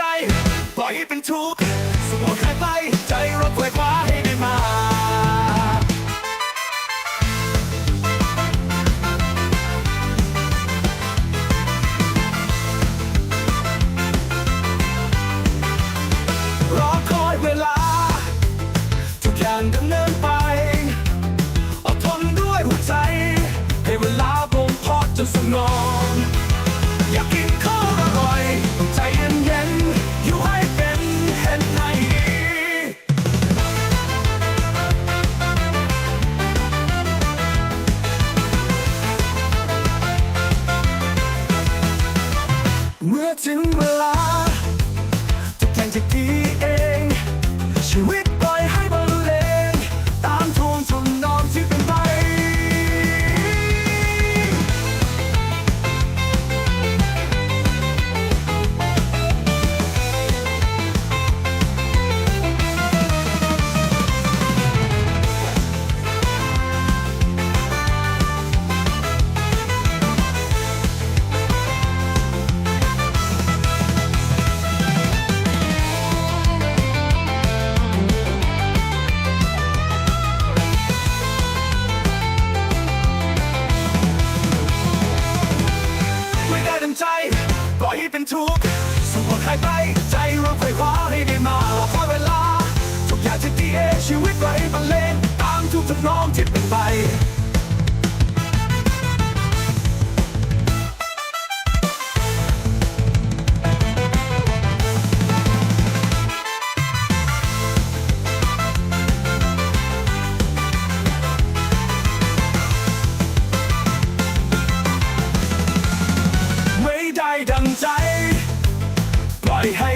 จ ปล่อยให้เป็นทุกข์สมองหายไป ใจรถไฟฟ้าให้ได้มา รอคอยเวลา ทุกอย่างดำเนิน ถึงเวลาทุกอย่างจะดีเองชีวิต ใจ ปล่อยให้เป็นทุกข์ส่งคนใครไป ใจเราไขว่คว้าให้ได้มาขอเวลา ทุกอย่างจะดีเองชีวิตไว้บรรเลงตามทุกทำนองที่เป็นไป behave.